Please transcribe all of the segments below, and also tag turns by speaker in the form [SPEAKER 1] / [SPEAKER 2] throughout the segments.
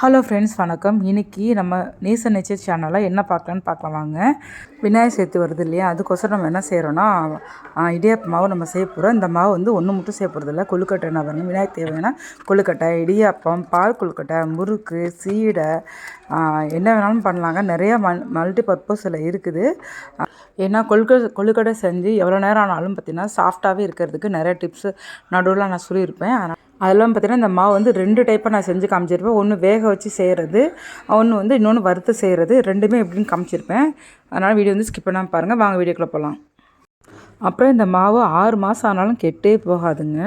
[SPEAKER 1] Hello friends வணக்கம். இன்னைக்கு நம்ம நேச நேச்சர் சேனலில் என்ன பார்க்கலான்னு பார்க்கலாம் வாங்க. விநாயகர் சேர்த்து வருது இல்லையா? அதுக்கோசரம் நம்ம என்ன செய்கிறோன்னா இடியாப்ப மாவு நம்ம செய்ய போகிறோம் இந்த மாவு வந்து ஒன்று மட்டும் செய்ய போகிறது இல்லை கொழுக்கட்டை என்ன பாருங்க விநாயகர் தேவைன்னா கொழுக்கட்டை இடியாப்பம் பால் கொழுக்கட்டை முறுக்கு சீடை என்ன வேணாலும் பண்ணலாங்க. நிறையா மல் மல்டி பர்பஸில் இருக்குது. ஏன்னா கொழுக்கட்டை கொழுக்கட்டை செஞ்சு எவ்வளோ நேரம் ஆனாலும் பார்த்திங்கன்னா சாஃப்டாகவே இருக்கிறதுக்கு நிறைய டிப்ஸு நடுவில் நான் சொல்லியிருப்பேன். அதனால் அதெல்லாம் பார்த்தீங்கன்னா இந்த மாவு வந்து ரெண்டு டைப்பாக நான் செஞ்சு காமிச்சிருப்பேன். ஒன்று வேக வச்சு செய்கிறது ஒன்று வந்து இன்னொன்று வறுத்து செய்கிறது ரெண்டுமே எப்படின்னு காமிச்சிருப்பேன். அதனால் வீடியோ வந்து ஸ்கிப் பண்ணாமல் பாருங்கள் வாங்க வீடியோக்குள்ளே போகலாம் அப்புறம் இந்த மாவு ஆறு மாதம் ஆனாலும் கெட்டே போகாதுங்க.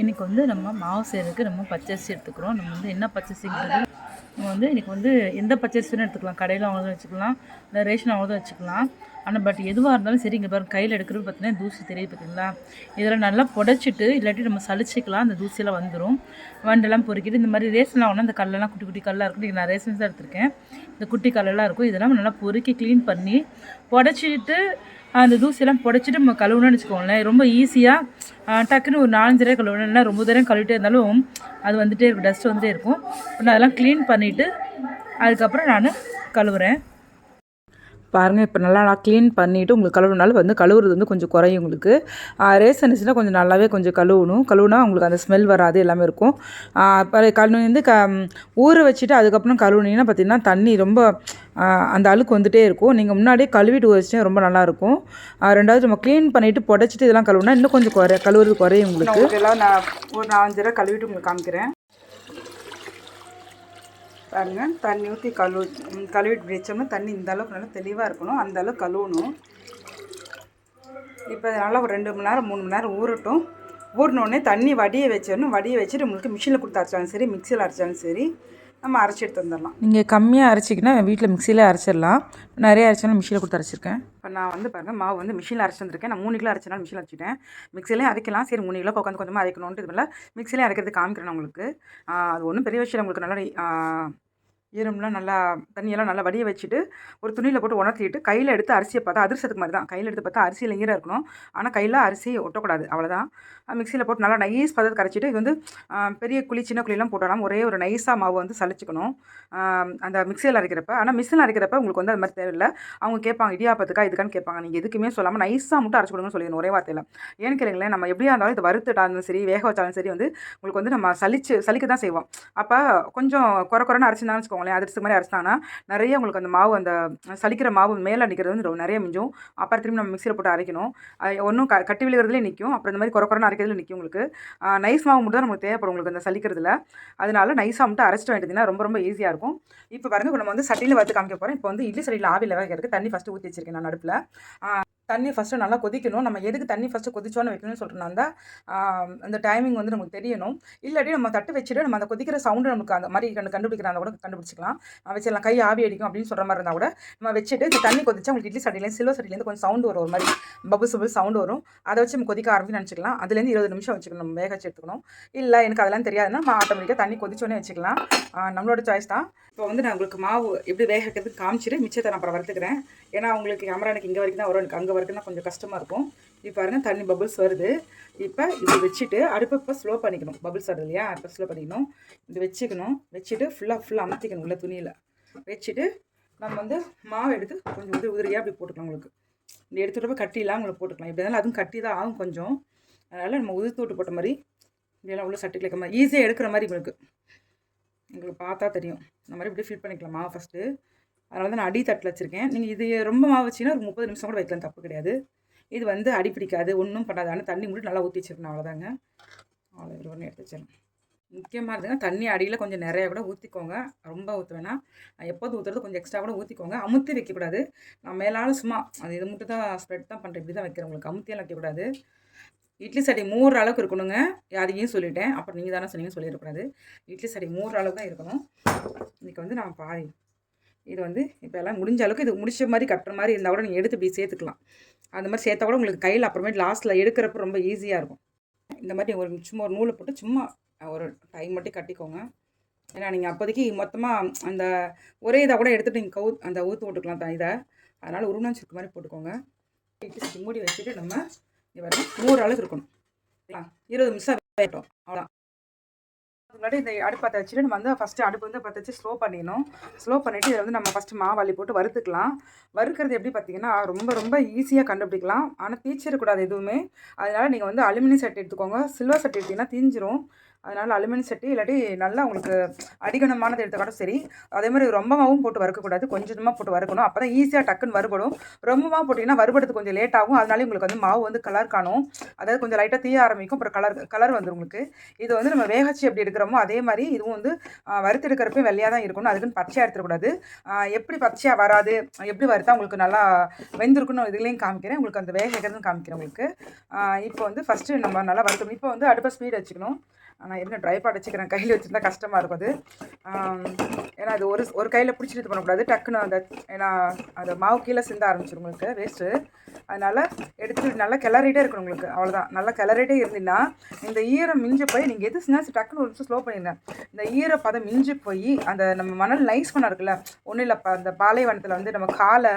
[SPEAKER 2] இன்றைக்கி வந்து நம்ம மாவு செய்கிறதுக்கு நம்ம பச்சரிசி எடுத்துக்கிறோம். நம்ம வந்து என்ன பச்சரிசிங்கிறது நம்ம வந்து இன்றைக்கி வந்து எந்த பச்சரிசியும் எடுத்துக்கலாம். கடையில் வாங்குறதும் வச்சுக்கலாம். இல்லை ரேஷன் வாங்குறதும் வச்சுக்கலாம். ஆனால் பட் எதுவாக இருந்தாலும் சரி இங்கே பாருங்கள் கையில் எடுக்கிறது பார்த்தீங்கன்னா தூசி தெரியுது பார்த்தீங்களா இதில் நல்லா புடச்சிட்டு இல்லாட்டி நம்ம சளிச்சிக்கலாம் அந்த தூசியெல்லாம் வந்துடும் வண்டெல்லாம் பொறுக்கிட்டு இந்த மாதிரி ரேஷன் வாங்கினா அந்த கல்லெல்லாம் குட்டி குட்டி கல்லாக இருக்கும் இன்றைக்கி நான் ரேஷன்ஸ் தான் எடுத்திருக்கேன். இந்த குட்டி கல்லெல்லாம் இருக்கும் இதெல்லாம் நல்லா பொறுக்கி க்ளீன் பண்ணி புடச்சிட்டு அந்த தூசியெல்லாம் புடச்சிட்டு நம்ம கழுவுணும்னு வச்சுக்கோங்களேன் ரொம்ப ஈஸியாக டக்குன்னு ஒரு நாலஞ்சு தடவை கழுவணும் ரொம்ப தடவை கழுவிட்டே இருந்தாலும் அது வந்துகிட்டே இருக்கும் டஸ்ட் வந்துட்டே இருக்கும். நான் அதெல்லாம் க்ளீன் பண்ணிவிட்டு அதுக்கப்புறம் நான் கழுவுறேன்.
[SPEAKER 1] பாருங்கள் இப்போ நல்லா நான் க்ளீன் பண்ணிவிட்டு உங்களுக்கு கழுவுனாலும் வந்து கழுவுறது வந்து கொஞ்சம் குறையும் உங்களுக்கு. ரேஸ் அரிசினா கொஞ்சம் நல்லாவே கொஞ்சம் கழுவணும். கழுவுனா உங்களுக்கு அந்த ஸ்மெல் வராது எல்லாமே இருக்கும். அப்புறம் கழுவு வந்து க ஊற வச்சுட்டு அதுக்கப்புறம் கழுவுனீங்கன்னா பார்த்தீங்கன்னா தண்ணி ரொம்ப அந்த அழுக்கு வந்துகிட்டே இருக்கும். நீங்கள் முன்னாடியே கழுவிட்டு ஊற வச்சுட்டா ரொம்ப நல்லாயிருக்கும் ரெண்டாவது நம்ம க்ளீன் பண்ணிவிட்டு புடச்சிட்டு இதெல்லாம் கழுவுனா இன்னும் கொஞ்சம் குறை கழுவுறது குறையும் உங்களுக்கு. நான் ஒரு நாலஞ்சு கழுவிட்டு உங்களுக்கு காமிக்கிறேன். பாருங்க தண்ணி ஊற்றி கழுவு கழுவிட்டு வச்சோம்னா தண்ணி இந்த அளவுக்கு நல்லா தெளிவாக இருக்கணும். அந்த அளவுக்கு கழுவணும். இப்போ அதனால் நல்லா ஒரு ரெண்டு மணி நேரம் மூணு மணி நேரம் ஊறட்டும். ஊறினோடனே தண்ணி வடியை வச்சிடணும். வடியை வச்சுட்டு உங்களுக்கு மிஷினில் கொடுத்து அரைச்சாலும் சரி மிக்சியில் அரைச்சாலும் சரி. நம்ம அரைச்சி எடுத்து வந்துடலாம். நீங்கள் கம்மியாக அரைச்சிக்கினா வீட்டில் மிக்சியில் அரைச்சிடலாம். நிறைய அரைச்சாலும் மிஷினில் கொடுத்து அரைச்சிருக்கேன். இப்போ நான் வந்து பாருங்கள் மாவு வந்து மிஷினில் அரைச்சி வந்திருக்கேன். நான் மூணு கிலோ அரைச்சனால மிஷினில் அரைச்சிட்டேன் மிக்சிலையும் அரைக்கலாம். சரி மூணு கிலோ உட்காந்து கொஞ்சமாக அரைக்கணுன்ட்டு இது மிக்சிலையும் அரைக்கிறது காமிக்கிறேன் உங்களுக்கு. அது ஒன்றும் பெரிய விஷயம் உங்களுக்கு நல்லா ஈரம்லாம் நல்லா தண்ணியெல்லாம் நல்லா வடிய வச்சுட்டு ஒரு துணியில் போட்டு உணர்த்திட்டு கையில் எடுத்து அரிசியை பார்த்தா அதிர்சத்துக்கு மாதிரி தான். கையில் எடுத்து பார்த்தா அரிசியில் ஈரம் இருக்கணும். ஆனால் கையில் அரிசி ஒட்டக்கூடாது. அவ்வளோதான் மிக்சியில் போட்டு நல்லா நைஸ் பதத்தை கரைச்சிட்டு இது வந்து பெரிய குழி சின்ன குழியெல்லாம் போட்டாலும் ஒரே ஒரு நைஸாக மாவு வந்து சளிச்சிக்கணும். அந்த மிக்சியில் அரைக்கிறப்ப ஆனால் மிஷினில் அரைக்கிறப்ப உங்களுக்கு வந்து அது மாதிரி தேவையில்லை. அவங்க கேட்பாங்க இடியாப்பத்துக்கா இதுக்கான்னு கேட்பாங்க. நீங்கள் எதுக்குமே சொல்லாமல் நைஸாக மட்டும் அரைச்சி கொடுங்கன்னு சொல்லிடணும் ஒரே வார்த்தையில். ஏன்னு கேளுங்களேன் நம்ம எப்படியா இருந்தாலும் இது வறுத்துட்டாலும் சரி வேக வச்சாலும் சரி வந்து உங்களுக்கு வந்து நம்ம சளிச்சு சலிக்க தான் செய்வோம். அப்போ கொஞ்சம் குறை குறைன்னு அரைச்சிருந்தாங்கன்னு வச்சுக்கோங்களேன் அதிர்ச்சி மாதிரி அரைச்சிட்டாங்கன்னா நிறைய உங்களுக்கு அந்த மாவு அந்த சலிக்கிற மாவு மேலே நிற்கிறது வந்து நிறைய மிஞ்சும். அப்புறம் திரும்பி நம்ம மிக்சியில் போட்டு அரைக்கணும். ஒன்றும் க கட்டி விழுகிறதுலேயே நிற்கும் அப்புறம் இந்த மாதிரி குறை குறைன்னு அரைக்கிறதுல நிற்கும் உங்களுக்கு. நைஸ் மாவு மட்டும் தான் நமக்கு தேவைப்படும் உங்களுக்கு அந்த சலிக்கிறதுல அதனால நைஸாக மட்டும் அரைச்சிட்டு வேண்டியதுன்னா ரொம்ப ரொம்ப ஈஸியாக இருக்கும். இப்போ பாருங்கள் நம்ம வந்து சட்டியில் வறுத்து காமிக்க போகிறோம் இப்போ வந்து இட்லி சட்டியில் ஆவியில் வைக்கிறதுக்கு தண்ணி ஃபஸ்ட்டு ஊற்றி வச்சிருக்கேன் நான் நடுப்பில். தண்ணி ஃபஸ்ட்டு நல்லா கொதிக்கணும். நம்ம எதுக்கு தண்ணி ஃபஸ்ட்டு கொதிச்சோன்னு வைக்கணும்னு சொல்கிறோம்னா அந்த டைமிங் வந்து நமக்கு தெரியணும். இல்லாட்டி நம்ம தட்டு வச்சுட்டு நம்ம அந்த கொதிக்கிற சவுண்டு நமக்கு அந்த மாதிரி கண்டு கண்டுபிடிக்கிற அந்த கூட கண்டுபிடிச்சிக்கலாம். வச்சிடலாம் கை ஆவி அடிக்கும் அப்படின்னு சொல்கிற மாதிரி இருந்தால் கூட நம்ம வச்சுட்டு இந்த தண்ணி கொதிச்சா உங்களுக்கு இட்லி சட்டிலேருந்து சில்வர் சட்டிலேருந்து கொஞ்சம் சவுண்டு வரும் ஒரு மாதிரி. பபுள்ஸ் பபுள் சவுண்டு வரும். அதை வச்சு நம்ம கொதிக்க ஆரம்பிச்சு நினச்சிக்கலாம். அதுலேருந்து இருபது நிமிஷம் வச்சுக்கணும். நம்ம வேக வச்சு எடுத்துக்கணும். இல்லை எனக்கு அதெல்லாம் தெரியாதுன்னா நம்ம ஆட்டோமேட்டிக்காக தண்ணி கொதிச்சோன்னே வச்சுக்கலாம். நம்மளோட சாய்ஸ் தான். இப்போ வந்து நான் உங்களுக்கு மாவு எப்படி வேக வைக்கிறதுக்கு காமிச்சிட்டு மிச்சத்தை நான் அப்புறம் வறுத்துக்கிறேன். ஏன்னா உங்களுக்கு கேமரா எனக்கு இங்கே வரைக்கும் தான் வரும். எனக்கு அங்கே வரைக்கும் தான் கொஞ்சம் கஷ்டமாக இருக்கும். இப்போ பாருங்க தண்ணி பபுள்ஸ் வருது. இப்போ இது வச்சுட்டு அடுப்பை இப்போ ஸ்லோ பண்ணிக்கணும். பபுள்ஸ் வருது இல்லையா? அடுப்பை ஸ்லோ பண்ணிக்கணும். இது வச்சுக்கணும். வச்சுட்டு ஃபுல்லாக ஃபுல்லாக அமுத்திக்கணும் உள்ள துணியில். வச்சுட்டு நம்ம வந்து மாவு எடுத்து கொஞ்சம் உதிரி உதிரியாக அப்படி போட்டுக்கலாம் உங்களுக்கு. இந்த எடுத்துகிட்டு போய் கட்டிலாம் உங்களுக்கு போட்டுக்கலாம். இப்படி இருந்தாலும் அதுவும் கட்டி தான் ஆகும் கொஞ்சம். அதனால் நம்ம உதிர்த்து விட்டு போட்ட மாதிரி இப்படியெல்லாம் உள்ள சட்டி வைக்க மாதிரி ஈஸியாக எடுக்கிற மாதிரி உங்களுக்கு. உங்களுக்கு பார்த்தா தெரியும். இந்த மாதிரி இப்படி ஃபில் பண்ணிக்கலாம். மாவு ஃபஸ்ட்டு அதனால தான் நான் அடி தட்டில் வச்சுருக்கேன். நீங்கள் இது ரொம்ப மாவு வச்சிங்கன்னா ஒரு முப்பது நிமிஷம் கூட வைக்கலாம் தப்பு கிடையாது. இது வந்து அடி பிடிக்காது ஒன்றும் பண்ணாது ஆனால் தண்ணி மட்டும் நல்லா ஊற்றி வச்சிருக்கணும் அவ்வளோதாங்க அவ்வளோ ஒரு ஒன்று எடுத்து வச்சிடணும் முக்கியமாக இருந்ததுன்னா தண்ணி அடியில் கொஞ்சம் நிறையா கூட ஊற்றிக்கோங்க ரொம்ப ஊற்ற வேணாம் எப்போது ஊற்றுறது கொஞ்சம் எக்ஸ்ட்ரா கூட ஊற்றிக்கோங்க அமுத்தி வைக்கக்கூடாது. நான் மேலால் சும்மா அது இது மட்டும் தான் ஸ்ப்ரெட் தான் பண்ணுறேன் இப்படி தான் வைக்கிறேன் உங்களுக்கு. அமுத்தியெல்லாம் வைக்கக்கூடாது இட்லி சட்டி மூடுற அளவுக்கு இருக்கணுங்க. யாரையும் சொல்லிட்டேன். அப்புறம் நீங்கள் தானே சொன்னீங்க சொல்லிடக்கூடாது. இட்லி சட்டி மூடுற அளவுக்கு தான் இருக்கணும். இன்றைக்கி வந்து நான் பாதி இது வந்து இப்போ எல்லாம் முடிஞ்ச அளவுக்கு இது முடிச்ச மாதிரி கட்டுற மாதிரி இருந்தால் கூட நீங்கள் எடுத்து இப்படி சேர்த்துக்கலாம். அந்த மாதிரி சேர்த்தா கூட உங்களுக்கு கையில் அப்புறமேட்டு லாஸ்ட்டில் எடுக்கிறப்ப ரொம்ப ஈஸியாக இருக்கும். இந்த மாதிரி ஒரு சும்மா ஒரு நூலை போட்டு சும்மா ஒரு டைம் மட்டும் கட்டிக்கோங்க. ஏன்னா நீங்கள் அப்போதைக்கு மொத்தமாக அந்த ஒரே இதை கூட எடுத்துகிட்டு நீங்கள் கவு அந்த ஊற்று போட்டுக்கலாம் தான் இதை. அதனால் உருவம் சுருக்கு மாதிரி போட்டுக்கோங்க. இட்லி மூடி வச்சுட்டு நம்ம இவரை நூறு அளவுக்கு இருக்கணும். இருபது நிமிஷம் வேகட்டும் அவ்வளோதான் முன்னாடி இந்த அடுப்பு பற்ற வச்சுட்டு நம்ம வந்து ஃபஸ்ட்டு அடுப்பு வந்து பற்ற வச்சு ஸ்லோ பண்ணிடணும். ஸ்லோ பண்ணிவிட்டு இதை வந்து நம்ம ஃபஸ்ட்டு மாவாளி போட்டு வறுத்துக்கலாம். வறுக்கிறது எப்படி பார்த்தீங்கன்னா ரொம்ப ரொம்ப ஈஸியாக கண்டுபிடிக்கலாம். ஆனால் தீச்சிடக்கூடாது எதுவுமே. அதனால் நீங்கள் வந்து அலுமினியம் சட்டி எடுத்துக்கோங்க. சில்வர் சட்டி எடுத்திங்கன்னா தீஞ்சிரும். அதனால் அலுமினியம் சட்டி இல்லாட்டி நல்லா உங்களுக்கு அடிகணமானது எடுத்துக்காட்டும் சரி. அதே மாதிரி ரொம்பவும் போட்டு வறுக்கக்கூடாது. கொஞ்சமாக போட்டு வறுக்கணும். அப்போ தான் ஈஸியாக டக்குன்னு வறுபடும். ரொம்பமாக போட்டிங்கன்னா வறுபடுறது கொஞ்சம் லேட் ஆகும். அதனால உங்களுக்கு வந்து மாவு வந்து கலர் காணும். அதாவது கொஞ்சம் லைட்டாக தீய ஆரம்பிக்கும். அப்புறம் கலர் கலர் வந்துடும் உங்களுக்கு. இது வந்து நம்ம வேகச்சி எப்படி எடுக்கிறோமோ அதே மாதிரி இதுவும் வந்து வறுத்து எடுக்கிறப்பையும் வெள்ளையாக தான் இருக்கணும். அதுக்குன்னு பச்சையாக எடுத்துக்கூடாது எப்படி பச்சையாக வராது எப்படி வறுத்தா உங்களுக்கு நல்லா வெந்திருக்குன்னு இதுலேயும் காமிக்கிறேன். உங்களுக்கு அந்த வேக வைக்கிறதுன்னு காமிக்கிறேன் உங்களுக்கு. இப்போ வந்து ஃபஸ்ட்டு நம்ம நல்லா வறுக்கணும். இப்போ வந்து அடுப்பை ஸ்பீட் வச்சுக்கணும். நான் என்ன ட்ரை பாட் வச்சுக்கிறேன். கையில் வச்சுருந்தா கஷ்டமாக இருக்கும் அது. ஏன்னா அது ஒரு ஒரு கையில் பிடிச்சிட்டு இது பண்ணக்கூடாது. டக்குன்னு அந்த ஏன்னா அந்த மாவு கீழே சிந்த ஆரம்பிச்சிடும் உங்களுக்கு வேஸ்ட்டு அதனால் எடுத்து நல்லா கிளறிட்டே இருக்கணும் உங்களுக்கு. அவ்வளோதான் நல்லா கிளறிட்டே இருந்தீங்கன்னா இந்த ஈரம் மிஞ்சி போய் நீங்கள் எது செஞ்சால் டக்குன்னு ஒரு நிமிஷம் ஸ்லோ பண்ணிடுங்க இந்த ஈரப்பதம் மிஞ்சி போய் அந்த நம்ம மணல் நைஸ் பண்ண இருக்குல்ல ஒன்றும் இல்லைப்பா அந்த பாலைவனத்தில் வந்து நம்ம காலை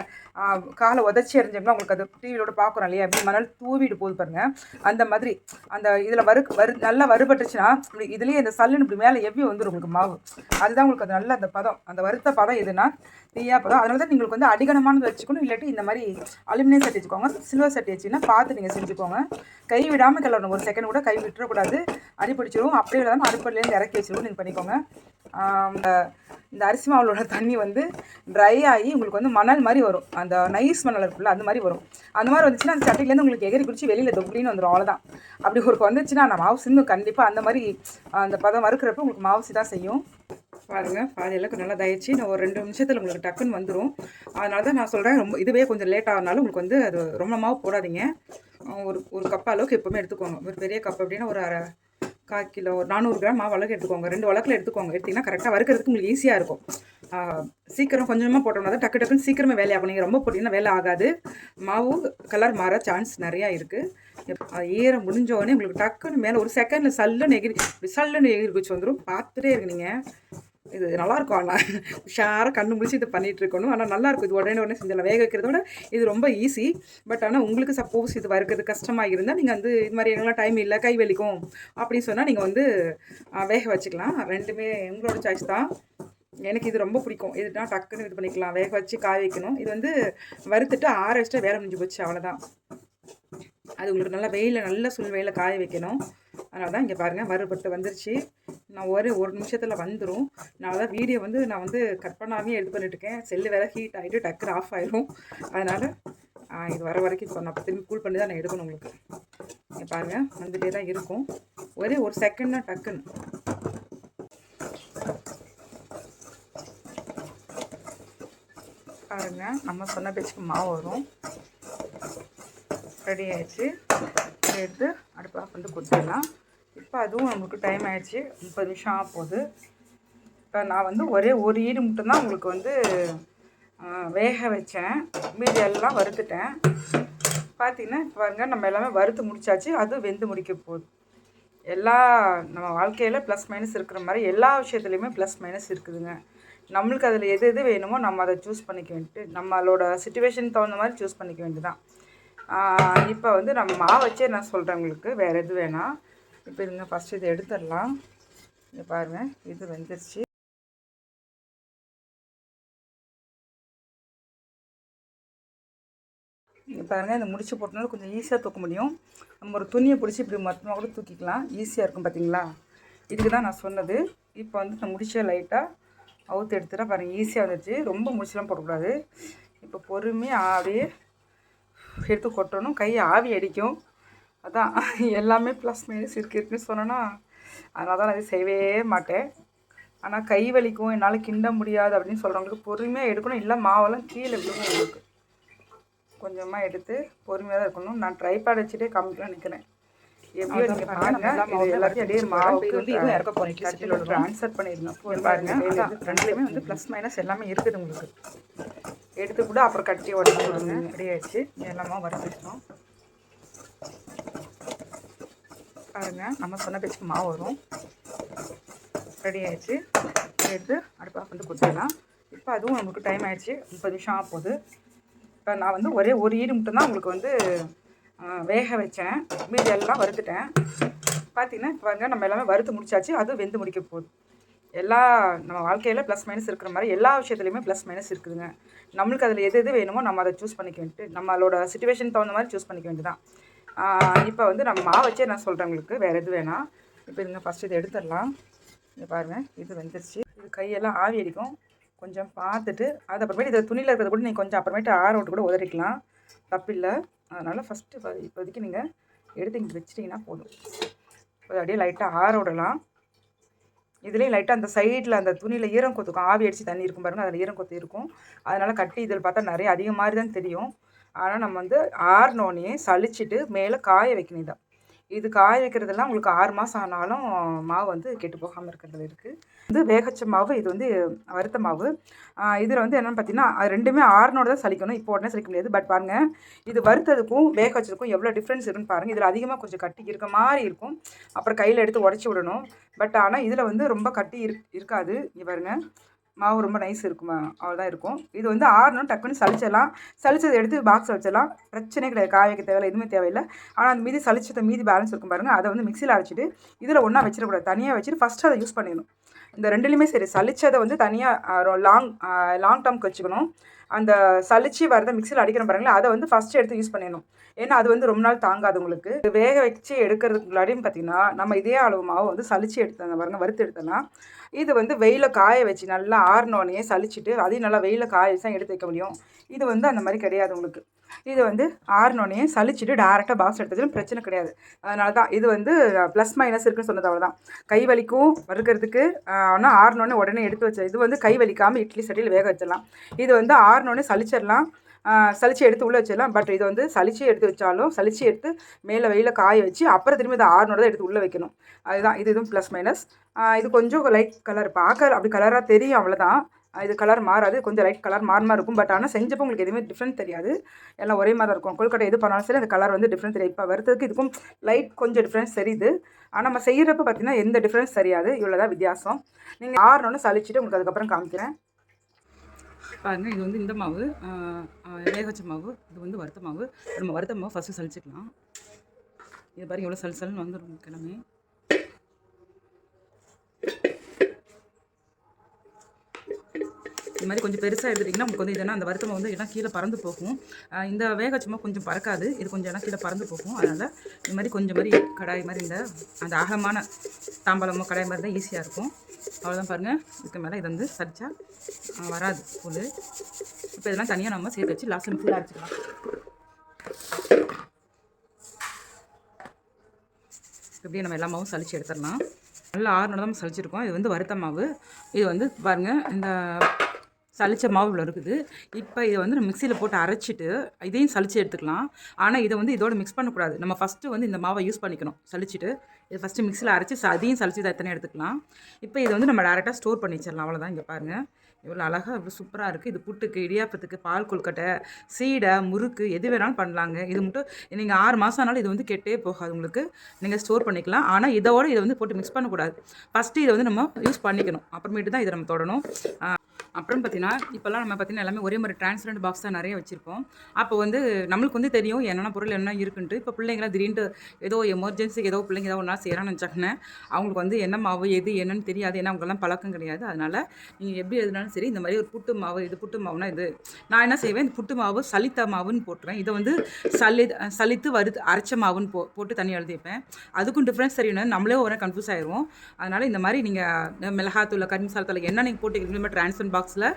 [SPEAKER 1] காலை உதச்சி எறிஞ்சோம்னா உங்களுக்கு அது டிவியோட பார்க்குறோம் இல்லையா? அப்படி மணல் தூவிட்டு போகுது பாருங்க. அந்த மாதிரி அந்த இதில் வறு வறு நல்லா வறுபட்டுச்சுன்னா இப்படி இதுலேயே இந்த சல்லுன்னு இப்படி மேலே எவ்வி வந்துடும் உங்களுக்கு மாவு. அதுதான் உங்களுக்கு அது நல்ல அந்த பதம். அந்த வறுத்த பதம் எதுனா தீயா பதம். அதனால தான் நீங்கள் வந்து அடிகனமானது வச்சுக்கணும் இல்லாட்டி இந்த மாதிரி அலுமினியம் சட்டி வச்சுக்கோங்க. சில்வர் சட்டி வச்சிங்கன்னா பார்த்து நீங்கள் செஞ்சுக்கோங்க. கை விடாமல் கிளறணும். ஒரு செகண்ட் கூட கை விட்டுறக்கூடாது. அடி பிடிச்சிரும். அப்படியே இல்லாமல் அடுப்படிலேருந்து இறக்கி வச்சிருவோம். நீங்கள் பண்ணிக்கோங்க. இந்த இந்த அரிசி மாவுளோட தண்ணி வந்து ட்ரை ஆகி உங்களுக்கு வந்து மணல் மாதிரி வரும். அந்த நைஸ் மணல் இருக்குல்ல அந்த மாதிரி வரும். அந்த மாதிரி வந்துச்சுன்னா அந்த சட்டிலேருந்து உங்களுக்கு எகிரி குடிச்சு வெளியில் தொப்புலின்னு வந்துடும் அவ்வளோதான் அப்படி ஒரு வந்துச்சுன்னா அந்த மாவு சிந்தும். கண்டிப்பாக அந்த மாதிரி அந்த பதம் வறுக்கிறப்ப உங்களுக்கு மாவு தான் செய்யும். பாருங்க பாதியெல்லாம் நல்லா தயிச்சு நான் ஒரு ரெண்டு நிமிஷத்தில் உங்களுக்கு டக்குன்னு வந்துடும் அதனால தான் நான் சொல்கிறேன் ரொம்ப இதுவே கொஞ்சம் லேட் ஆகினாலும் உங்களுக்கு வந்து அது ரொம்ப மாவு போடாதீங்க. ஒரு ஒரு கப் அளவுக்கு எப்போவுமே எடுத்துக்கோங்க. ஒரு பெரிய கப் அப்படின்னா ஒரு அரை கால் கிலோ ஒரு நானூறு கிராம் மாவு அளவுக்கு எடுத்துக்கோங்க. ரெண்டு வழக்கில் எடுத்துக்கோங்க. எடுத்திங்கன்னா கரெக்டாக வறுக்கிறதுக்கு உங்களுக்கு ஈஸியாக இருக்கும். சீக்கிரம் கொஞ்சமாக போட்டோம்னா தான் டக்கு டக்குன்னு சீக்கிரமே வேலையாகும் நீங்கள் ரொம்ப போட்டிங்கன்னா வேலை ஆகாது. மாவு கலர் மாற சான்ஸ் நிறையா இருக்குது ஈரம் முடிஞ்சோடனே உங்களுக்கு டக்குன்னு மேலே ஒரு செகண்டில் சல்லுன்னு எகிரி சல்லுன்னு எகிரி குச்சி வந்துடும் பார்த்துட்டே இருக்கு நீங்கள் இது நல்லா இருக்கும் ஆனால் ஷேராக கண்ணு முடிச்சு இது பண்ணிட்டு இருக்கணும் ஆனால் நல்லா இருக்கும் இது உடனே உடனே செஞ்சிடலாம் வேக வைக்கிறத விட இது ரொம்ப ஈஸி பட் ஆனால் உங்களுக்கு சப்போஸ் இது வறுக்கிறது கஷ்டமாக இருந்தால் நீங்கள் வந்து இது மாதிரி எங்கெல்லாம் டைம் இல்லை கை வலிக்கும் அப்படின்னு சொன்னால் நீங்கள் வந்து வேக வச்சுக்கலாம். ரெண்டுமே உங்களோட சாய்ஸ் தான். எனக்கு இது ரொம்ப பிடிக்கும். இதுனா டக்குன்னு இது பண்ணிக்கலாம். வேக வச்சு காய வைக்கணும். இது வந்து வறுத்துட்டு ஆற வச்சுட்டு வேலை முடிஞ்சு போச்சு. அவ்வளோதான் அது உங்களுக்கு நல்லா வெயிலில் நல்ல சுள் வெயிலில் காய வைக்கணும். அதனால தான் இங்கே பாருங்கள் வறுபட்டு வந்துருச்சு. நான் ஒரே ஒரு நிமிஷத்தில் வந்துடும் நான் தான் வீடியோ வந்து நான் வந்து கட் பண்ணாமே எடுத்து பண்ணிட்டுருக்கேன். செல்லு வேறு ஹீட் ஆகிட்டு டக்குன்னு ஆஃப் ஆயிரும். அதனால் இது வர வரைக்கும் இப்போ நான் திரும்பி கூல் பண்ணி தான் நான் எடுக்கணும் உங்களுக்கு. இங்கே பாருங்கள் வந்துட்டே தான் இருக்கும். ஒரே ஒரு செகண்ட் தான் டக்குன்னு பாருங்க நம்ம சொன்ன பேச்சுக்கு மாவு வரும். ரெடி ஆயிடுச்சு. எடுத்து அடுப்பாக வந்து கொடுத்துடலாம். இப்போ அதுவும் நம்மளுக்கு டைம் ஆயிடுச்சு. முப்பது நிமிஷம் ஆக போகுது இப்போ நான் வந்து ஒரே ஒரு ஈடு மட்டும்தான் உங்களுக்கு வந்து வேக வச்சேன். மீதி எல்லாம் வறுத்துட்டேன். பார்த்தீங்கன்னா பாருங்கள் பாருங்க நம்ம எல்லாமே வறுத்து முடிச்சாச்சு. அதுவும் வெந்து முடிக்க போகுது. எல்லா நம்ம வாழ்க்கையில் ப்ளஸ் மைனஸ் இருக்கிற மாதிரி எல்லா விஷயத்துலையுமே ப்ளஸ் மைனஸ் இருக்குதுங்க. நம்மளுக்கு அதில் எது எது வேணுமோ நம்ம அதை சூஸ் பண்ணிக்க வேண்டியது. நம்மளோட சுச்சுவேஷன் தகுந்த மாதிரி சூஸ் பண்ணிக்க வேண்டியதுதான். இப்போ வந்து நம்ம மாவு வச்சே நான் சொல்கிறேன் உங்களுக்கு. வேறு எது வேணாம் இப்போ இருங்க ஃபஸ்ட்டு இதை எடுத்துடலாம். இங்கே பாருங்கள் இது வெந்துருச்சு. இங்கே பாருங்கள் இந்த முடிச்சு போட்டனால கொஞ்சம் ஈஸியாக தூக்க முடியும். நம்ம ஒரு துணியை பிடிச்சி இப்படி மொத்தமாக கூட தூக்கிக்கலாம். ஈஸியாக இருக்கும் பார்த்தீங்களா இதுக்கு தான் நான் சொன்னது. இப்போ வந்து நான் முடிச்ச லைட்டாக அவுத்து எடுத்துட்டா பாருங்கள் ஈஸியாக வந்துடுச்சு ரொம்ப முடிச்செலாம் போடக்கூடாது. இப்போ பொறுமையாக அப்படியே எடுத்து கொட்டணும். கை ஆவி அடிக்கும். அதான் எல்லாமே ப்ளஸ் மைனஸ் இருக்கு இருக்குன்னு சொன்னேன்னா அதனால தான் நான் செய்யவே மாட்டேன். ஆனால் கை வலிக்கும் என்னால் கிண்ட முடியாது அப்படின்னு சொல்கிறவங்களுக்கு பொறுமையாக எடுக்கணும். இல்லை மாவெல்லாம் கீழே விழுகும் உங்களுக்கு. கொஞ்சமாக எடுத்து பொறுமையாக தான் இருக்கணும் நான் ட்ரைபேட் வச்சுட்டே காமிக்கலாம் நிற்கிறேன் எப்படி நீங்கள் பாருங்க இது எல்லாத்தையும் அப்படியே மாவுக்கு வந்து இதுவும் இறக்க போகிறேன் சட்டிலோட ட்ரான்ஸ்ஃபர் பண்ணிடுங்க இப்போ பாருங்க. அதான் ரெண்டுலேயுமே வந்து ப்ளஸ் மைனஸ் எல்லாமே இருக்குது உங்களுக்கு. எடுத்து கூட அப்புறம் கட்டி உடனே விடுங்க. ரெடி ஆயிடுச்சு. எல்லாமே வறுத்துட்டோம் பாருங்க. நம்ம சொன்ன பேச்சுக்கு மாவு வரும். ரெடி ஆயிடுச்சு. எடுத்து அடுப்பு ஆஃப் பண்ணிட்டு கொடுத்துடலாம். இப்போ அதுவும் நமக்கு டைம் ஆயிடுச்சு. முப்பது நிமிஷம் ஆக போகுது. இப்போ நான் வந்து ஒரே ஒரு ஈடு மட்டும்தான் உங்களுக்கு வந்து வேக வச்சேன். மீதி எல்லாம் வறுத்துட்டேன். பார்த்தீங்கன்னா இப்போ நம்ம எல்லாமே வறுத்து முடிச்சாச்சு. அது வெந்து முடிக்க போகுது. எல்லா நம்ம வாழ்க்கையில் ப்ளஸ் மைனஸ் இருக்கிற மாதிரி எல்லா விஷயத்துலையுமே ப்ளஸ் மைனஸ் இருக்குதுங்க. நம்மளுக்கு அதில் எது எது வேணுமோ நம்ம அதை சூஸ் பண்ணிக்க வேண்டியது. நம்மளோட சுச்சுவேஷன் தகுந்த மாதிரி சூஸ் பண்ணிக்க வேண்டியதான் இப்போ வந்து நம்ம மாவு வச்சே நான் சொல்கிறேன் உங்களுக்கு. வேறு எது வேணாம் இப்போ இதுங்க ஃபஸ்ட்டு இதை எடுத்துடலாம். இங்கே பாருங்கள் இது வெந்துருச்சு. இது கையெல்லாம் ஆவி அடிக்கும். கொஞ்சம் பார்த்துட்டு அது அப்புறமேட்டு இதை துணியில் இருக்கிறத கூட நீங்கள் கொஞ்சம் அப்புறமேட்டு ஆற விட்டு கூட உதறிக்கலாம். தப்பில்லை. அதனால் ஃபஸ்ட்டு இப்போதைக்கு நீங்கள் எடுத்து இங்கே வச்சிட்டிங்கன்னா போதும். இப்போ அப்படியே லைட்டாக ஆற விடலாம். இதுலேயும் லைட்டாக அந்த சைடில் அந்த துணியில் ஈரம் கொத்துக்கும். ஆவி அடித்து தண்ணி இருக்கும் பாருங்கள் அதில் ஈரம் கொத்து இருக்கும். அதனால் கட்டி இதில் பார்த்தா நிறைய அதிகம் மாதிரி தான் தெரியும். ஆனால் நம்ம வந்து ஆறினோடனே சலிச்சிட்டு மேலே காய வைக்கணும் இதை. இது காய வைக்கிறதெல்லாம் உங்களுக்கு ஆறு மாதம் ஆனாலும் மாவு வந்து கெட்டு போகாமல் இருக்கிறது இருக்குது இது வேகச்ச மாவு இது வந்து வறுத்த மாவு. இதில் வந்து என்னென்னு பார்த்தீங்கன்னா அது ரெண்டுமே ஆறுனோட தான் சலிக்கணும் இப்போ உடனே சலிக்க முடியாது. பட் பாருங்கள் இது வறுத்ததுக்கும் வேக வச்சதுக்கும் எவ்வளோ டிஃப்ரென்ஸ் இருக்குன்னு பாருங்கள் இதில் அதிகமாக கொஞ்சம் கட்டி இருக்க மாதிரி இருக்கும். அப்புறம் கையில் எடுத்து உடச்சி விடணும். பட் ஆனால் இதில் வந்து ரொம்ப கட்டி இருக்காது. இங்கே பாருங்கள் மாவு ரொம்ப நைஸ் இருக்குமா? அவ்வளோதான் இருக்கும். இது வந்து ஆறணும் டக்குன்னு சளிச்சிடலாம். சளிச்சதை எடுத்து பாக்ஸில் வச்சிடலாம். பிரச்சனையே கிடையாது. காய வைக்க தேவையில்லை எதுவுமே தேவையில்லை. ஆனால் அந்த மீதி சளிச்சதை மீதி பேலன்ஸ் இருக்கும் பாருங்கள் அதை வந்து மிக்சியில் அரைச்சிட்டு இதில் ஒன்றா வச்சிடக்கூடாது. தனியாக வச்சுட்டு ஃபஸ்ட்டு அதை யூஸ் பண்ணிடணும். இந்த ரெண்டுலேயுமே சரி. சளிச்சதை வந்து தனியாக லாங் லாங் டேர்ம்க்கு வச்சுக்கணும். அந்த சளிச்சு வரதை மிக்சியில் அடிக்கிற பாருங்களேன். அதை வந்து ஃபஸ்ட்டு எடுத்து யூஸ் பண்ணிடணும். ஏன்னா அது வந்து ரொம்ப நாள் தாங்காது உங்களுக்கு. வேக வச்சு எடுக்கிறதுக்கு முன்னாடியும் பார்த்தீங்கன்னா நம்ம இதே அளவு மாவு வந்து சளிச்சு எடுத்தோம் பாருங்க வறுத்து எடுத்தோன்னா இது வந்து வெயிலில் காய வச்சு நல்லா ஆறினோடனே சளிச்சுட்டு அதையும் நல்லா வெயிலில் காய வச்சு தான் எடுத்து வைக்க முடியும். இது வந்து அந்த மாதிரி கிடையாது உங்களுக்கு. இது வந்து ஆறினோடனே சளிச்சுட்டு டேரெக்டாக பாக்ஸ் எடுத்ததுலும் பிரச்சனை கிடையாது. அதனால தான் இது வந்து ப்ளஸ் மைனஸ் இருக்குன்னு சொன்னது அவ்வளோதான் கை வலிக்கும் வறுக்கிறதுக்கு. ஆனால் ஆறினோடனே உடனே எடுத்து வச்ச இது வந்து கை வலிக்காமல் இட்லி சட்டியில் வேக வச்சிடலாம். இது வந்து ஆறினோடனே சளிச்சிடலாம். சளிச்சு எடுத்து உள்ளே வச்சிடலாம். பட் இதை வந்து சளிச்சு எடுத்து வச்சாலும் சளிச்சு எடுத்து மேலே வெயிலில் காய வச்சு அப்புறம் திரும்பி இதை ஆறுனோட தான் எடுத்து உள்ளே வைக்கணும். அதுதான் இது இதுவும் ப்ளஸ் மைனஸ் இது கொஞ்சம் லைட் கலர் பார்க்க அப்படி கலராக தெரியும் அவ்வளோதான் இது கலர் மாறாது. கொஞ்சம் லைட் கலர் மாற இருக்கும். பட் ஆனால் செஞ்சப்போ உங்களுக்கு எதுவுமே டிஃப்ரெண்ட் தெரியாது. எல்லாம் ஒரே மாதிரி தான் இருக்கும். கொல்கட்டை எது பண்ணாலும் சரி அந்த கலர் வந்து டிஃப்ரெண்ட் தெரியும். இப்போ வறுத்ததுக்கு இதுக்கும் லைட் கொஞ்சம் டிஃப்ரென்ஸ் தெரியுது. ஆனால் நம்ம செய்கிறப்ப பார்த்தீங்கன்னா எந்த டிஃப்ரென்ஸ் தெரியாது. இவ்வளோ தான் வித்தியாசம். நீங்கள் ஆறணுன்னு சளிச்சுட்டு உங்களுக்கு அதுக்கப்புறம் காமிக்கிறேன். பாருங்க இது வந்து இந்த மாவு வேக வச்ச மாவு இது வந்து வறுத்த மாவு. நம்ம வறுத்த மாவு ஃபஸ்ட்டு சளிச்சுக்கலாம் இது பாருங்க எவ்வளோ சல் சல்னு வந்துடும் கிழமை. இது மாதிரி கொஞ்சம் பெருசாக எடுத்துட்டிங்கன்னா உங்களுக்கு வந்து இதெல்லாம் அந்த வருத்தமாக வந்து எல்லாம் கீழே பறந்து போகும். இந்த வேக சும்மா கொஞ்சம் பறக்காது. இது கொஞ்சம் எல்லாம் கீழே பறந்து போகும். அதனால் இது மாதிரி கொஞ்சம் மாதிரி கடாய் மாதிரி இந்த அந்த அகமான தாம்பாளமோ கடாய் மாதிரி தான் ஈஸியாக இருக்கும். அவ்வளோதான் பாருங்கள் இதுக்கு மேலே இது வந்து சரிச்சா வராது புல் இப்போ இதெல்லாம் தனியாக நம்ம சேர்த்து வச்சு லாஸ்ட்டில் ஃபுல்லாக அரைச்சிக்கலாம். இப்படியே நம்ம எல்லா மாவும் சளிச்சு எடுத்துடலாம். நல்லா ஆறு தான் சளிச்சிருக்கோம். இது வந்து வறுத்த மாவு இது வந்து பாருங்கள் இந்த சளிச்ச மாவு இவ்வளோ இருக்குது. இப்போ இதை வந்து நம்ம மிக்சியில் போட்டு அரைச்சிட்டு இதையும் சளிச்சு எடுத்துக்கலாம். ஆனால் இதை வந்து இதோட மிக்ஸ் பண்ணக்கூடாது. நம்ம ஃபஸ்ட்டு வந்து இந்த மாவை யூஸ் பண்ணிக்கணும். சளிச்சிட்டு இது ஃபஸ்ட்டு மிக்சியில் அரைச்சி அதையும் சளிச்சு எத்தனை எடுத்துக்கலாம். இப்போ இதை வந்து நம்ம டேரெக்டாக ஸ்டோர் பண்ணி வச்சிடலாம். அவ்வளோதான் இங்கே பாருங்கள் இவ்வளோ அழகாக இவ்வளோ சூப்பராக இருக்குது இது புட்டுக்கு இடியாப்பத்துக்கு பால் கொழுக்கட்டை சீடை முறுக்கு எது வேணாலும் பண்ணலாங்க. இது மட்டும் நீங்கள் ஆறு மாதம் ஆனாலும் இது வந்து கெட்டே போகாது உங்களுக்கு. நீங்கள் ஸ்டோர் பண்ணிக்கலாம். ஆனால் இதோட இதை வந்து போட்டு மிக்ஸ் பண்ணக்கூடாது. ஃபஸ்ட்டு இதை வந்து நம்ம யூஸ் பண்ணிக்கணும். அப்புறமேட்டு தான் இதை நம்ம தொடணும். அப்புறம் பார்த்தீங்கன்னா இப்போல்லாம் நம்ம பார்த்தீங்கன்னா எல்லாமே ஒரே மாதிரி டிரான்ஸ்பரண்ட் பாக்ஸ் தான் நிறைய வச்சுருப்போம் அப்போ வந்து நம்மளுக்கு வந்து தெரியும் என்னென்ன பொருள் என்ன இருக்குன்ட்டு. இப்போ பிள்ளைங்களாம் திடீர்னு ஏதோ எமர்ஜென்சிக்கு ஏதோ பிள்ளைங்க ஏதோ ஒன்றா செய்கிறான்னு வச்சாங்கன்னா அவங்களுக்கு வந்து என்ன மாவு எது என்னன்னு தெரியாது. ஏன்னா அவங்கெல்லாம் பழக்கம் கிடையாது. அதனால் நீங்கள் எப்படி எழுதினாலும் சரி இந்த மாதிரி ஒரு புட்டு மாவு இது புட்டு மாவுனா இது. நான் என்ன செய்வேன் இந்த புட்டு மாவு சலித்த மாவுன்னு போட்டுருவேன். இதை வந்து சலி சலித்து வறுத்து அரைச்ச மாவுன்னு போ போட்டு தண்ணி எழுதி வைப்பேன் அதுக்கும் டிஃப்ரென்ஸ் தெரியணும் நம்மளே ஒரு கன்ஃபியூஸ் ஆயிடுவோம். அதனால் இந்த மாதிரி நீங்கள் மிளகாத்தூள் கறி என்ன நீங்கள் போட்டு இந்த பாக்ஸ் பாக்ஸில்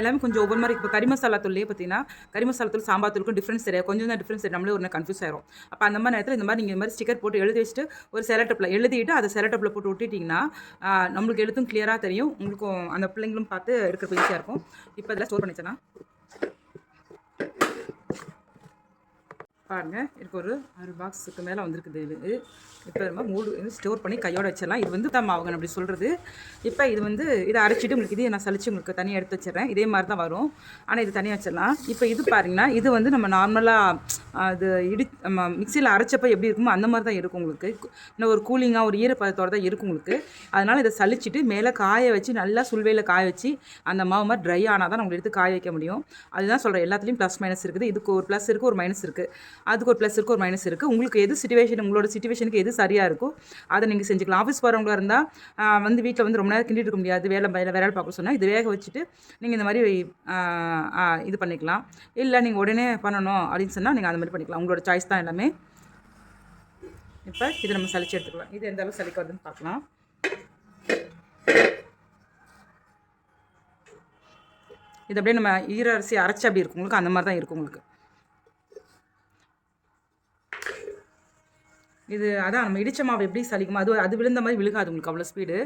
[SPEAKER 1] எல்லாமே கொஞ்சம் ஒவ்வொரு மாதிரி இப்போ கறி மசாலா தூள்லேயே பார்த்தீங்கன்னா கறி மசாலா தூள் சாம்பார் தூளுக்கும் டிஃப்ரென்ஸ் தெரியாது கொஞ்சம் தான் டிஃப்ரென்ஸ் தெரியும் நம்மளே ஒரு கன்ஃபியூஸ் ஆயிரும். அப்போ அந்த மாதிரி நேரத்தில் இந்த மாதிரி நீங்கள் இந்த மாதிரி ஸ்டிக்கர் போட்டு எழுதி வச்சுட்டு ஒரு செலட்டப்பில் எழுதிட்டு அதை செலட்டப்பில் போட்டு ஒட்டிட்டிங்கன்னா நம்மளுக்கு எழுத்தும் கிளியராக தெரியும். உங்களுக்கும் அந்த பிள்ளைங்களும் பார்த்து எடுக்கிறதுக்கு ஈஸியாக இருக்கும். இப்போ இதெல்லாம் ஸ்டோர் பண்ணிச்சேன்னா பாருங்க. இதுக்கு ஒரு ஆறு பாக்ஸுக்கு மேலே வந்திருக்குது இது. இப்போ நம்ம மூடு வந்து ஸ்டோர் பண்ணி கையோட வச்சிடலாம். இது வந்து தான் மாவுங்க அப்படி சொல்கிறது இப்போ இது வந்து இதை அரைச்சிட்டு உங்களுக்கு இது நான் சலிச்சு உங்களுக்கு தனியாக எடுத்து வச்சிடுறேன். இதே மாதிரி தான் வரும். ஆனால் இது தனியாக வச்சிடலாம். இப்போ இது பாருங்கன்னா இது வந்து நம்ம நார்மலாக அது இடி நம்ம மிக்சியில் அரைச்சப்போ எப்படி இருக்குமோ அந்த மாதிரி தான் இருக்கும் உங்களுக்கு. இன்னும் ஒரு கூலிங்காக ஒரு ஈரப்பதத்தோட தான் இருக்கும் உங்களுக்கு. அதனால் இதை சலிச்சிட்டு மேலே காய வச்சு நல்லா சுல்வையில் காய வச்சு அந்த மாவு மாதிரி ட்ரை ஆனால் தான் உங்களுக்கு எடுத்து காய வைக்க முடியும். அதுதான் சொல்கிறேன் எல்லாத்துலேயும் ப்ளஸ் மைனஸ் இருக்குது. இதுக்கு ஒரு ப்ளஸ் இருக்குது ஒரு மைனஸ் இருக்குது அதுக்கு ஒரு ப்ளஸ் இருக்குது ஒரு மைனஸ் இருக்குது உங்களுக்கு எது சுச்சுவேஷன் உங்களோட சுச்சுவேஷனுக்கு எது சரியாக இருக்கோ அதை நீங்கள் செஞ்சுக்கலாம். ஆஃபீஸ் போகிறவங்களா இருந்தால் வந்து வீட்டில் வந்து ரொம்ப நேரம் கிண்டிட்டு இருக்க முடியாது. வேலை வேலை வேலை பார்க்க சொன்னால் இது வேக வச்சுட்டு நீங்கள் இந்த மாதிரி இது பண்ணிக்கலாம். இல்லை நீங்கள் உடனே பண்ணணும் அப்படின்னு சொன்னால் நீங்கள் அந்த மாதிரி பண்ணிக்கலாம். உங்களோட சாய்ஸ் தான் எல்லாமே. இப்போ இதை நம்ம சளிச்சு எடுத்துக்கலாம். இது எந்த அளவுக்கு சலிக்க வருதுன்னு பார்க்கலாம். இது அப்படியே நம்ம ஈர அரிசி அரைச்சி அப்படி இருக்கும். உங்களுக்கு அந்த மாதிரி தான் இருக்கும் உங்களுக்கு. இது அதான் நம்ம இடிச்ச மாவு எப்படி சலிக்குமா அது அது விழுந்த மாதிரி விழுகாது உங்களுக்கு அவ்வளோ ஸ்பீடு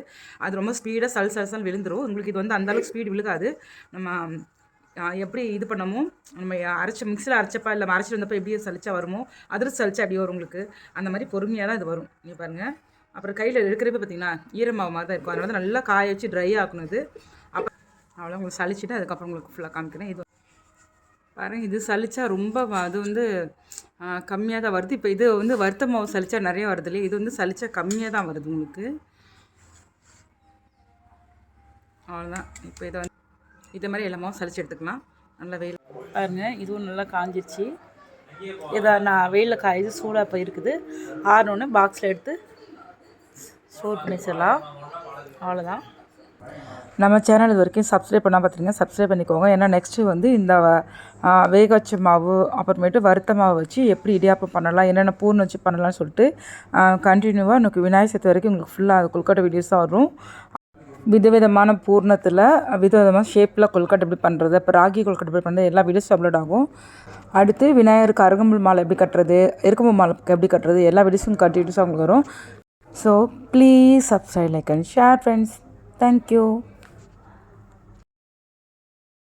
[SPEAKER 1] அது ரொம்ப ஸ்பீடாக சல் சல் சல் விழுந்துடும் உங்களுக்கு இது வந்து அந்தளவுக்கு ஸ்பீடு விழுகாது. நம்ம எப்படி இது பண்ணமோ நம்ம அரைச்ச மிக்சியில் அரைச்சப்பா இல்லை அரைச்சிட்டு வந்தப்போ எப்படி சலிச்சா வருமோ அதில் சலிச்சா அப்படி வரும் உங்களுக்கு? அந்த மாதிரி பொறுமையாக தான் இது வரும். நீங்கள் பாருங்கள் அப்புறம் கையில் எடுக்கிறப்ப பார்த்தீங்கன்னா ஈரமாவு மாதிரி தான் இருக்கும். அதனால நல்லா காய வச்சு ட்ரை ஆக்கணும் இது. அப்போ அவ்வளோ உங்களுக்கு சளிச்சுட்டு அதுக்கப்புறம் உங்களுக்கு ஃபுல்லாக காமிக்கிறேன். இது பாருங்க இது சலிச்சா ரொம்ப அது வந்து கம்மியாக தான் வருது. இப்போ இது வந்து வறுத்த மாவு சலிச்சா நிறைய வருது இல்லையா? இது வந்து சலிச்சா கம்மியாக தான் வருது உங்களுக்கு. அவ்வளோதான் இப்போ இதை வந்து இதை மாதிரி எல்லா மாவும் சலிச்சு எடுத்துக்கலாம். நல்லா வெயில்
[SPEAKER 2] பாருங்க இதுவும் நல்லா காஞ்சிருச்சு. இதை நான் வெயிலில் காய்ச்சி சூடாக இப்போ இருக்குது. ஆறுனோடனே பாக்ஸில் எடுத்து ஸ்டோர் பண்ணி வச்சிடலாம் அவ்வளோதான்
[SPEAKER 1] நம்ம சேனல் இது வரைக்கும் சப்ஸ்கிரைப் பண்ணால் பார்த்துருங்க சப்ஸ்கிரைப் பண்ணிக்கோங்க. ஏன்னா நெக்ஸ்ட்டு வந்து இந்த வேக வச்ச மாவு அப்புறமேட்டு வறுத்த மாவு வச்சு எப்படி இடியாப்பம் பண்ணலாம் என்னென்ன பூர்ணம் வச்சு பண்ணலாம்னு சொல்லிட்டு கண்டினியூவாக எனக்கு விநாயகர் சதுர்த்தி வரைக்கும் உங்களுக்கு ஃபுல்லாக கொல்கட்டை வீடியோஸ் தான் வரும். விதவிதமான பூர்ணத்தில் விதவிதமான ஷேப்பில் கொல்கட்டை எப்படி பண்ணுறது அப்போ ராகி கொல்கட்டை எப்படி பண்ணுறது எல்லா வீடியோஸும் அப்லோட் ஆகும். அடுத்து விநாயகருக்கு அருகம்புல் மாலை எப்படி கட்டுறது எருக்கம்பு மாலை எப்படி கட்டுறது எல்லா வீடியோஸும் கண்டினியூஸாக உங்களுக்கு வரும். So please subscribe like and share friends thank you